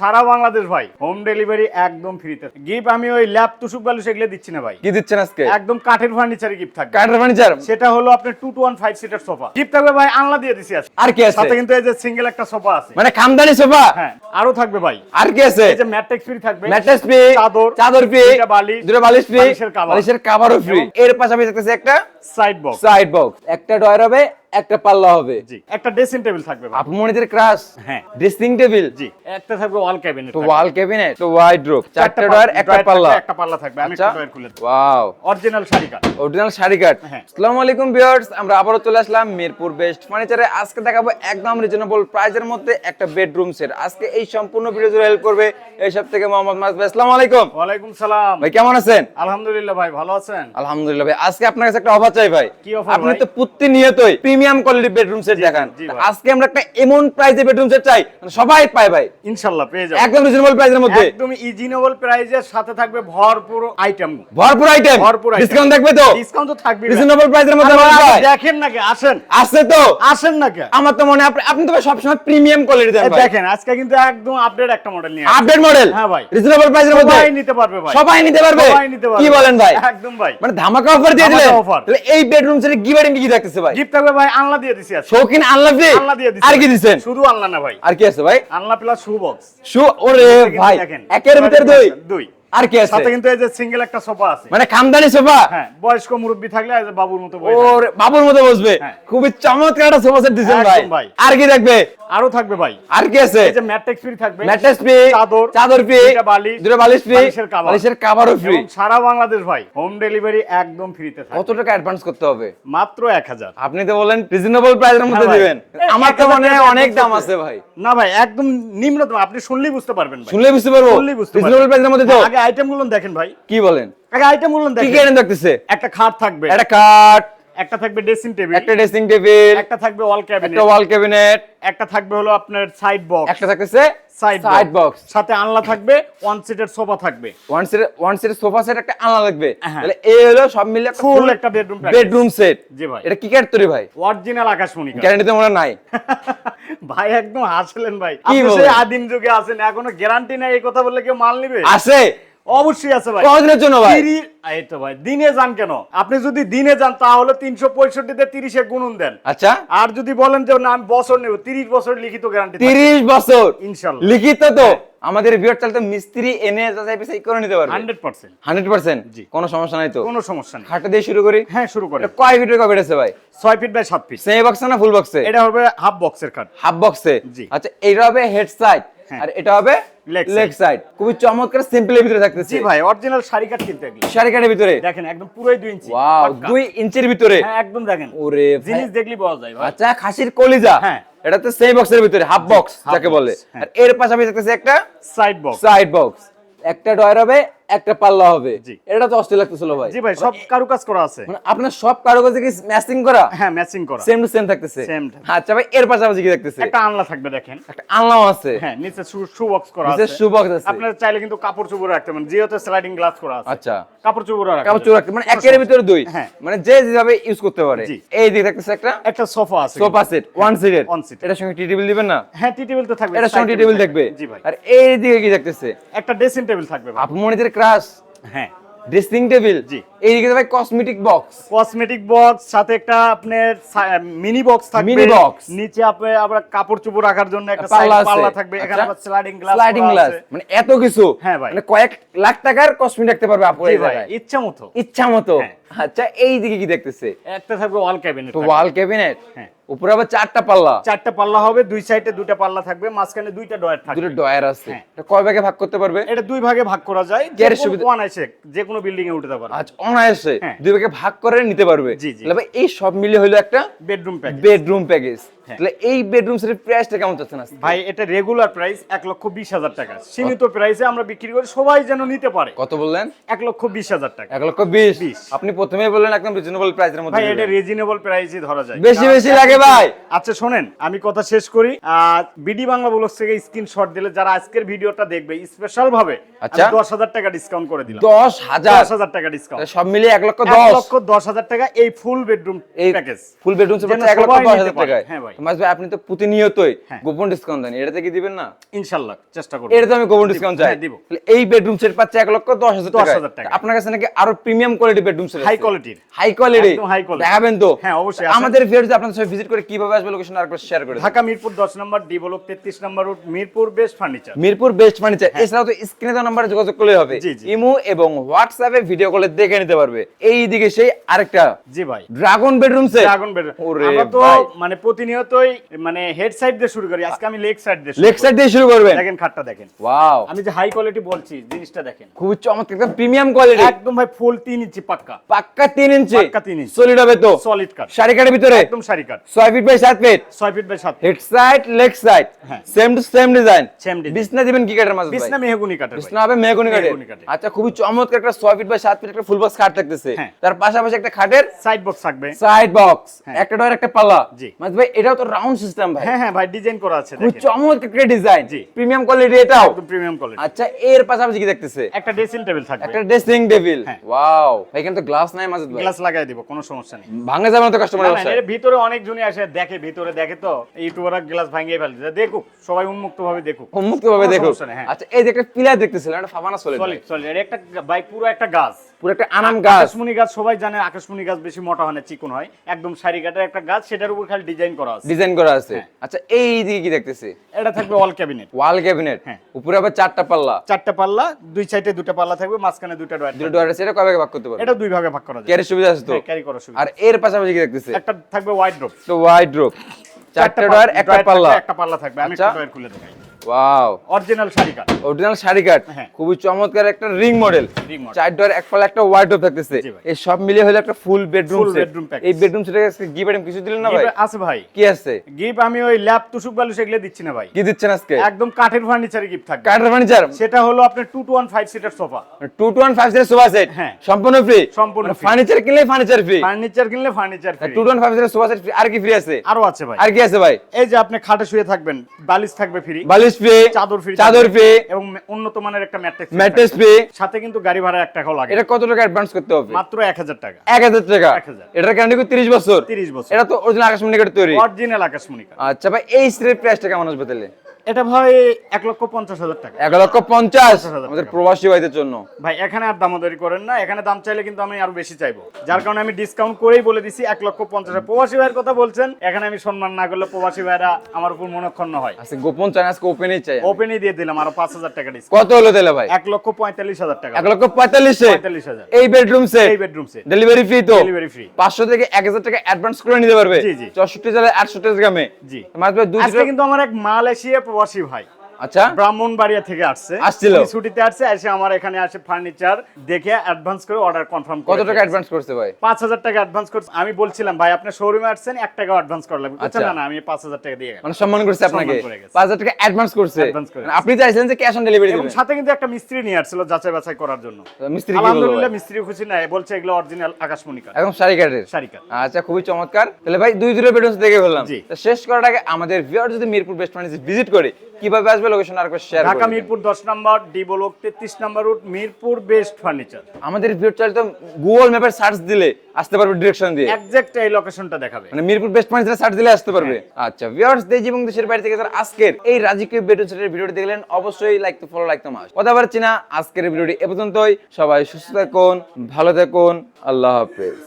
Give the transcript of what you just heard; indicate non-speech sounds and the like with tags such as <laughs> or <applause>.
সারা বাংলাদেশ ভাই home delivery একদম ফ্রিতে গিফট আমি ওই ল্যাপ তুসুক বালু সেগুলো দিচ্ছি না ভাই। কি দিচ্ছেন আজকে? একদম কাঠের ফার্নিচারে গিফট থাকবে। কাঠের ফার্নিচার সেটা হলো আপনার two two one five seater sofa gift থাকবে ভাই আনলা দিয়ে দিছি আছে আর কি আছে? সাথে কিন্তু এই যে সিঙ্গেল একটা সোফা আছে। মানে খামদানি সোফা হ্যাঁ আরও থাকবে ভাই। আর কি আছে? এই যে ম্যাট্রিক্স ফ্রি থাকবে। ম্যাট্রেস ফ্রি চাদর চাদর ফ্রি দুইটা বালিশ দুটো বালিশ ফ্রি বালিশের cover। বালিশের কভারও ফ্রি এর পাশাপাশি থাকতেছে একটা সাইড বক্স সাইড বক্স একটা ডয়ার হবে একটা পাল্লা হবে। জি। একটা ড্রেসিং টেবিল থাকবে ভাই। আপু মনিটের ক্রাশ হ্যাঁ। ড্রেসিং টেবিল জি। একটা থাকবে ওয়াল ক্যাবিনেট তো ওয়াল ক্যাবিনেট তো ওয়াইড্রোপ চারটা ডয়ার একটা পাল্লা। একটা পাল্লা থাকবে। আমি আচ্ছা। একটা ডয়ার খুলে wow original sari cut original sari cut হ্যাঁ। আসসালামু আলাইকুম ভিউয়ার্স আমরা আবারও চলে আসলাম মিরপুর বেস্ট ফার্নিচারে আজকে দেখাবো একদম রিজনেবল প্রাইজের মধ্যে একটা বেডরুম সেট আজকে এই সম্পূর্ণ ভিডিও জুড়ে হেল্প করবে এই সব থেকে মোহাম্মদ মাসুদ ভাই আসসালামু আলাইকুম। ওয়ালাইকুম সালাম। ভাই কেমন আছেন? আলহামদুলিল্লাহ ভাই ভালো আছেন? আলহামদুলিল্লাহ ভাই আজকে আপনার কাছে একটা অফার চাই ভাই। কি offer আপনি? তো প্রতিনিয়তই প্রিমিয়াম কোয়ালিটি বেডরুম সেট দেখান। আজকে আমরা একটা এমন প্রাইসে বেডরুম সেট চাই মানে সবাই পায় ভাই। ইনশাআল্লাহ পেয়ে যাবেন। একদম রিজনেবল প্রাইসের মধ্যে। একদম ইজিনেবল প্রাইজের সাথে থাকবে ভরপুর আইটেম ভরপুর আইটেম ভরপুর ডিসকাউন্ট থাকবে তো? ডিসকাউন্ট তো থাকবে রিজনেবল প্রাইসের মধ্যে দেখেন নাকি আসেন। আছে তো? আসেন নাকি আমার তো মনে আপনি আপনি তো ভাই সবসময় প্রিমিয়াম কোয়ালিটি দেন ভাই। দেখেন আজকে কিন্তু একদম আপডেট একটা মডেল নিয়ে আপডেট মডেল হ্যাঁ ভাই। রিজনেবল প্রাইসের মধ্যে? সবাই নিতে পারবে ভাই। সবাই নিতে পারবে? সবাই নিতে পারবে কি বলেন ভাই? একদম ভাই। মানে ধামাকা অফার দিয়ে দিলেন? তাহলে এই বেডরুম সেটে কি বাড়ি কি থাকতেছে ভাই? গিফট থাকবে ভাই আনলা দিয়ে দিছি শৌখিন আল্লাহ দিয়ে? আনলা দিয়ে দিছি। আর কি দিছেন? শুধু আনলা না ভাই। আর কি আছে ভাই? আল্লাহ প্লাস শু বক্স। শু ওরে ভাই একের ভিতর দুই। দুই। আর কি আছে? সাথে কিন্তু এই যে সিঙ্গেল একটা সোফা আছে। মানে খামদানি সোফা হ্যাঁ বয়স্ক মুরব্বী থাকলে এই যে বাবুর মতো বসে ওর বাবুর মতো বসবে। হ্যাঁ। খুবই চমৎকার একটা সোফা সেট দিছেন ভাই। আর কি থাকবে? আরও থাকবে ভাই। আর কি আছে? এই যে ম্যাট্রিক্স ফ্রি থাকবে। ম্যাট্রেস ফ্রি চাদর চাদর ফ্রি দুইটা বালিশ দুটো বালিশ ফ্রি বালিশের। বালিশের কভারও ফ্রি সারা বাংলাদেশ ভাই হোম ডেলিভারি একদম ফ্রিতে কত টাকা অ্যাডভান্স করতে হবে? মাত্র এক হাজার। আপনি তো বলেন রিজনেবল প্রাইসের মধ্যে হ্যাঁ দিবেন। আমার তো মনে হয় অনেক দাম আছে ভাই। না ভাই একদম নিম্নতম। আপনি শুনলেই বুঝতে পারবেন ভাই। শুনলে বুঝতে পারব। শুনলেই বুঝতে রিজনেবল পারবেন। প্রাইসের মধ্যে তো আগে আইটেম দেখেন ভাই। কি বলেন? আগে আইটেমগুলো কি দেখেন। কি দেখতেছে একটা খাট থাকবে। একটা কাঠ একটা থাকবে ড্রেসিং টেবিল একটা ড্রেসিং টেবিল একটা থাকবে ওয়াল একটা ওয়াল ক্যাবিনেট একটা থাকবে হলো আপনার সাইড বক্স একটা থাকতেছে সাইড সাইড বক্স সাথে থাকবে ওয়ান সিটের সোফা থাকবে। One seat one seat sofa set একটা লাগবে। হ্যাঁ। তাহলে এই হলো সব মিলে ফুল একটা বেডরুম বেডরুম সেট জি ভাই। এটা কি কাঠ তৈরি ভাই? অরিজিনাল আকাশমণি কাঠ। গ্যারান্টি তো মনে নাই। <laughs> ভাই একদম হাসলেন ভাই। আপনি সেই আদিম যুগে আছেন এখনও গ্যারান্টি নাই এই কথা বললে কেউ মাল নিবে? আছে। অবশ্যই আছে ভাই। কতদিনের জন্য ভাই? এই তো ভাই দিনে যান কেন? আপনি যদি দিনে যান তাহলে তিনশো পঁয়ষট্টিতে তিরিশে গুণন দেন। আচ্ছা। আর যদি বলেন যে না আমি বছর নেব তিরিশ বছর লিখিত গ্যারান্টি তিরিশ বছর। ইনশাল্লাহ। লিখিত তো। আমাদের বিয়ার চাল তো মিস্ত্রি এনে যাচাই বাছাই করে নিতে পারবে। Hundred percent. Hundred percent? জি। কোনো সমস্যা নাই তো? কোনো সমস্যা নেই। খাটে দিয়ে শুরু করি? হ্যাঁ শুরু করে এটা কয় ফিটের কয় ফিট ভাই? ছয় ফিট বাই সাত ফিট। সেমি বক্সে না ফুল বক্সে এটা হবে হাফ বক্সের হাফ বক্সে জি। আচ্ছা এইটা হবে হেড সাইড হ্যাঁ। আর এটা হবে লেগ সাইড খুবই চমৎকার সিম্পলের ভিতরে থাকতেছে। জি ভাই অরিজিনাল শাড়ি কাট কিন্তু এগুলো। শাড়ি কাটের ভিতরে? দেখেন একদম পুরোই দুই ইঞ্চি। ওয়াও। দুই ইঞ্চির ভিতরে? হ্যাঁ একদম দেখেন। ওরে জিনিস দেখলি পাওয়া যায় ভাই। আচ্ছা খাসির কলিজা। হ্যাঁ। এটা তো সেই বক্সের ভিতরে হাফ বক্স যাকে বলে। হ্যাঁ। আর এর পাশাপাশি থাকতেছে একটা সাইড বক্স সাইড বক্স একটা ডয়ার হবে একটা পাল্লা হবে। এটা তো অস্থির লাগতেছিল ভাই। জি ভাই সব কারুকাজ করা আছে। মানে আপনার সব কারোকাজে কি ম্যাচিং করা? হ্যাঁ ম্যাচিং করা। সেম টু সেম থাকতেছে। To- আচ্ছা ভাই এর পাশাপাশি কি থাকতেছে একটা আনলা থাকবে দেখেন। একটা আনলাম আছে। হ্যাঁ নিচে শু শু বক্স করা নিচে আছে। shoe box আছে। আপনারা চাইলে কিন্তু কাপড় চোপড় রাখতে পারেন। যেহেতু স্লাইডিং গ্লাস করা আছে। আচ্ছা। কাপড় চোপড় রাখতে কাপড় চোর রাখতে মানে একের ভিতরে দুই। হ্যাঁ। মানে যে যেভাবে ইউজ করতে পারে। এই দিকে থাকতেছে একটা একটা সোফা আছে সোফা সেট ওয়ান সিটের ওয়ান seater। এটার সঙ্গে টি টেবিল দিবেন না? হ্যাঁ টি টেবিল তো থাকবে। এটার সঙ্গে টি টেবিল থাকবে। জি ভাই। আর এই দিকে কি থাকতেছে একটা ড্রেসিং টেবিল থাকবে ভাই। আপু মনিটের ক্রাশ হ্যাঁ। ড্রেসিং টেবিল জি। এইদিকে ভাই কসমেটিক বক্স কসমেটিক বক্স সাথে একটা আপনার মিনি বক্স থাকবে। মিনি বক্স নিচে আপনি আবার কাপড় চোপড় রাখার জন্য একটা পাল্লা পাল্লা থাকবে। এখানে আবার স্লাইডিং গ্লাস স্লাইডিং গ্লাস মানে এত কিছু। হ্যাঁ ভাই। মানে কয়েক লাখ টাকার কসমেটিক রাখতে পারবে আপনি ভাই ইচ্ছা মতো। ইচ্ছা মতো। হ্যাঁ। আচ্ছা এই দিকে কি দেখতেছে? একটা থাকবে ওয়াল ক্যাবিনেট তো ওয়াল ক্যাবিনেট হ্যাঁ। উপরে আবার চারটা পাল্লা। চারটা পাল্লা হবে দুই সাইডে দুইটা পাল্লা থাকবে মাঝখানে দুইটা ডয়ার থাকবে। দুটো ডয়ার আছে। হ্যাঁ। এটা কয় ভাগে ভাগ করতে পারবে? এটা দুই ভাগে ভাগ করা যায় কোনো সুবিধা- ওয়ান আছে যে কোনো বিল্ডিং এ উঠতে পারে আচ্ছা অনায়াসে হ্যাঁ। দুই ভাগে ভাগ করে নিতে পারবে। জি, জি। তাহলে এই সব মিলে হলো একটা বেডরুম প্যাকেজ বেডরুম প্যাকেজ। তাহলে এই বেডরুম সেটের প্রাইসটা কেমন চাচ্ছেন ভাই এটা রেগুলার প্রাইস এক লক্ষ বিশ হাজার টাকা। সীমিত প্রাইসে আমরা বিক্রি করি সবাই যেন নিতে পারে। কত বললেন? এক লক্ষ বিশ হাজার টাকা। এক লক্ষ বিশ। আপনি প্রথমেই বললেন একদম রিজনেবল প্রাইসের মধ্যে ভাই এটা রিজনেবল প্রাইসই ধরা যায়। বেশি বেশি লাগে ভাই। আচ্ছা শোনেন আমি কথা শেষ করি। বিডি বাংলা ব্লগ থেকে স্ক্রিনশট দিলে যারা আজকের ভিডিওটা দেখবে স্পেশাল ভাবে আচ্ছা। দশ হাজার টাকা ডিসকাউন্ট করে দিলাম। টাকা ডিসকাউন্ট সব মিলিয়ে লক্ষ টাকা এই full bedroom package full bedroom set লক্ষ। টাকায়। হ্যাঁ ভাই। ভাই আপনি তো প্রতিনিয়তই হ্যাঁ। গোপন ডিসকাউন্ট দেন। এটাতে কি দিবেন না? ইনশাল্লাহ চেষ্টা করব। এটা তো আমি গোপন ডিসকাউন্ট চাই। হ্যাঁ, দিব। এই বেডরুম সেট পাচ্ছে এক লক্ষ দশ হাজার টাকা 10,000 টাকা। আপনার কাছে নাকি আরও premium quality bedroom set High quality-র। হাই কোয়ালিটি একদম high quality। দেখাবেন তো? হ্যাঁ, অবশ্যই, আমাদের ভিউয়ার্স আপনাদের সাথে ভিজিট করে কীভাবে আসবে লোকেশন আরেকবার শেয়ার করে ঢাকা মিরপুর দশ নম্বর ডি ব্লক তেত্রিশ নম্বর road Mirpur best furniture Mirpur best furniture এছাড়াও তো স্ক্রিনে দেওয়া নাম্বারে যোগাযোগ করলে হবে। ইমো এবং হোয়াটসঅ্যাপে ভিডিও কলে দেখে নিতে পারবে। এই দিকে সেই আরেকটা জি ভাই। Dragon bedroom set dragon bed আমরা তো মানে প্রতিনিয়তই মানে হেড সাইড দিয়ে শুরু করি। আজকে আমি লেগ সাইড দিয়ে লেগ সাইড দিয়ে শুরু করবেন। করি। দেখেন খাটটা দেখেন। ওয়াও আমি যে হাই কোয়ালিটি বলছি জিনিসটা দেখেন। খুব চমৎকার একদম প্রিমিয়াম কোয়ালিটি একদম ভাই ফুল তিন ইঞ্চি পাক্কা পাক্কা তিন ইঞ্চি পাক্কা তিন ইঞ্চি। সলিড হবে তো? সলিড কাট শাড়ি কাটের ভিতরে? একদম কাট feet by feet feet by head side leg side. Same to same design Same design। বিছনা দিবেন কি বিছনা মেহগুনি কাটের বিছনা হবে মেহগনি আচ্ছা খুবই চমৎকার একটা ফিট বাই ফিট একটা ফুল বক্স খাট থাকতেছে হ্যাঁ। তার পাশাপাশি একটা খাটের সাইড বক্স থাকবে। সাইড বক্স হ্যাঁ। একটা ডয়ের একটা পাল্লা। জি। ভাই এটাও তো রাউন্ড সিস্টেম ভাই। হ্যাঁ হ্যাঁ ভাই ডিজাইন করা আছে খুব চমৎকার একটা ডিজাইন জি। প্রিমিয়াম কোয়ালিটি এটাও। একদম প্রিমিয়াম কোয়ালিটি আচ্ছা এর পাশাপাশি কি দেখতেছে? একটা ড্রেসিং টেবিল থাকবে। একটা ড্রেসিং টেবিল। ওয়াও ভাই কিন্তু গ্লাস নাই মাঝে ভাই গ্লাস লাগাই দিব কোনো সমস্যা নেই। ভাঙে যাবে না তো কাস্টমার না, এর ভিতরে অনেক জনই আসে দেখে ভিতরে দেখে তো ইউটিউবাররা গ্লাস ভাঙিয়ে ফেলছে। দেখুক সবাই উন্মুক্ত ভাবে দেখুক উন্মুক্ত ভাবে কোনো দেখো হ্যাঁ। আচ্ছা এই যে একটা পিলার দেখতেছিলাম একটা ফাবানা সলিড সলিড সলিড এর একটা ভাই পুরো একটা গাছ। পুরো একটা আনাম গাছ। আকাশমণি গাছ সবাই জানে আকাশমণি গাছ বেশি মোটা হয় না চিকন হয়। একদম সারি কাটার একটা গাছ সেটার উপর খালি ডিজাইন করা আছে। ডিজাইন করা আছে। হ্যাঁ। আচ্ছা এই দিকে কি দেখতেছি? এটা থাকবে অল ক্যাবিনেট ওয়াল ক্যাবিনেট হ্যাঁ। উপরে আবার চারটা পাল্লা। চারটা পাল্লা দুই সাইডে দুটো পাল্লা থাকবে মাঝখানে দুটো ডয়ার দুটো ডোয়ার আছে এটা কবে ভাগ করতে পারবে? এটা দুই ভাগে ভাগ করা যায়। ক্যারি সুবিধা আছে তো? ক্যারি করার সুবিধা আর এর পাশাপাশি কি দেখতেছি? একটা থাকবে ওয়াইড ড্রপ তো ওয়াইড ড্রপ চারটা ডোয়ার একটা পাল্লা। একটা পাল্লা থাকবে আমি আচ্ছা। একটা ডয়ার খুলে দেখাই। ওয়াও অরিজিনাল শাড়ি কাট। অরিজিনাল শাড়ি কাট। হ্যাঁ। খুবই চমৎকার একটা রিং মডেল চার ডোর এক পাল্লা একটা ওয়ার্ডরোব থাকতেছে। এই সব মিলিয়ে হলো একটা ফুল বেডরুম bedroom এই বেডরুম সেটে গিভ আইটেম কিছু দিলেন না ভাই? আছে ভাই। কি আছে? গিফট আমি ওই ল্যাপ তুসুক বালু সেগুলো দিচ্ছি না ভাই। কি দিচ্ছেন আজকে? একদম কাঠের ফার্নিচারে গিফট থাকবে। কাঠের ফার্নিচার সেটা হলো আপনার two two one five seater sofa two two one five সিটের সোফা সেট হ্যাঁ। সম্পূর্ণ ফ্রি সম্পূর্ণ ফার্নিচার কিনলে ফার্নিচার ফ্রি ফার্নিচার কিনলে furniture two two one five সিটের সোফা সেট আর কি ফ্রি আছে? আরও আছে ভাই। আর কি আছে ভাই? এই যে আপনি খাটে শুয়ে থাকবেন বালিশ থাকবে ফ্রি বালিশ ফ্রি চাদর ফ্রি চাদর ফ্রি এবং উন্নত মানের একটা ম্যাট্রেস ম্যাট্রেস পে। সাথে কিন্তু গাড়ি ভাড়া এক টাকাও লাগে। এটা কত টাকা অ্যাডভান্স করতে হবে? মাত্র এক হাজার টাকা। এক হাজার টাকা? 1000 এটার গ্যারান্টি কত তিরিশ বছর? 30 বছর। এটা তো অরিজিনাল আকাশমণি কাঠের তৈরি। অরিজিনাল আকাশমণি কাঠ। আচ্ছা ভাই এই স্ত্রীর প্রাইসটা কেমন আসবে তাহলে? এটা ভাই এক লক্ষ পঞ্চাশ হাজার টাকা। এক লক্ষ পঞ্চাশ আমাদের প্রবাসী ভাইদের জন্য। ভাই এখানে আর দামাদারি করেন না এখানে দাম চাইলে কিন্তু আমি আরও বেশি চাইব। যার কারণে আমি ডিসকাউন্ট করেই বলে দিছি এক লক্ষ পঞ্চাশ প্রবাসী ভাইয়ের কথা বলছেন এখানে আমি সম্মান না করলে প্রবাসী ভাইরা আমার উপর মনক্ষণ হয়। আজকে গোপন চাই আজকে ওপেনই চাই ওপেনই দিয়ে দিলাম আরও পাঁচ হাজার টাকা ডিসকাউন্ট কত হলো তাহলে ভাই? এক লক্ষ পঁয়তাল্লিশ হাজার টাকা। এক লক্ষ পঁয়তাল্লিশে পঁয়তাল্লিশ হাজার। এই বেডরুম সেট এই বেডরুম সেট ডেলিভারি ফ্রি তো? ডেলিভারি ফ্রি পাঁচশো থেকে এক হাজার টাকা অ্যাডভান্স করে নিতে পারবে? জি, জি। চৌষট্টি জেলায় আটষট্টি গ্রামে? জি। মাত্র দুই কিন্তু আমার এক মালয়েশিয়া প্রবাসী ভাই। আচ্ছা। ব্রাহ্মণবাড়িয়া থেকে আসছে। আসছিল? ছুটিতে আসছে এসে আমার এখানে আসে ফার্নিচার দেখে অ্যাডভান্স করে অর্ডার কনফার্ম কত টাকা অ্যাডভান্স করছে ভাই? পাঁচ হাজার টাকা অ্যাডভান্স করছে। আমি বলছিলাম ভাই আপনি শোরুমে আসছেন এক টাকা অ্যাডভান্স করা লাগবে। আচ্ছা। না না আমি পাঁচ হাজার টাকা দিয়ে গেলাম। মানে সম্মান করছে আপনাকে। করে গেছে। পাঁচ হাজার টাকা অ্যাডভান্স করছে। মানে আপনি চাইছিলেন যে ক্যাশ অন ডেলিভারি দিবেন। সাথে কিন্তু একটা মিস্ত্রি নিয়ে আসছিল যাচাই বাছাই করার জন্য। মিস্ত্রি আলহামদুলিল্লাহ মিস্ত্রি খুশি নাই বলছে এগুলো অরিজিনাল আকাশমণি কাঠ। একদম শাড়ি কাটের শাড়ি কাঠ। আচ্ছা খুবই চমৎকার। তাহলে ভাই দুই দূরে বেডরুম দেখে ফেললাম। তো শেষ করার আগে আমাদের ভিউয়ার যদি মিরপুর বেস্ট ভিজিট করে কীভাবে আসবে লোকেশন আর শেয়ার ঢাকা মিরপুর দশ নম্বর ডি ব্লক তেত্রিশ নম্বর রুট মিরপুর বেস্ট ফার্নিচার আমাদের চাইলে তো গুগল ম্যাপের সার্চ দিলে আসতে পারবে ডিরেকশন দিয়ে। একজ্যাক্ট এই লোকেশনটা দেখাবে। মানে মিরপুর বেস্ট ফার্নিচার সার্চ দিলে আসতে পারবে। আচ্ছা ভিউয়ার্স দেশ এবং দেশের বাইরে থেকে যারা আজকের এই রাজকীয় বেডরুম সেটের ভিডিওটি দেখলেন অবশ্যই লাইক তো ফলো লাইক তো মাস কথা পারছি না আজকের ভিডিওটি এ পর্যন্তই। সবাই সুস্থ থাকুন ভালো থাকুন আল্লাহ হাফেজ।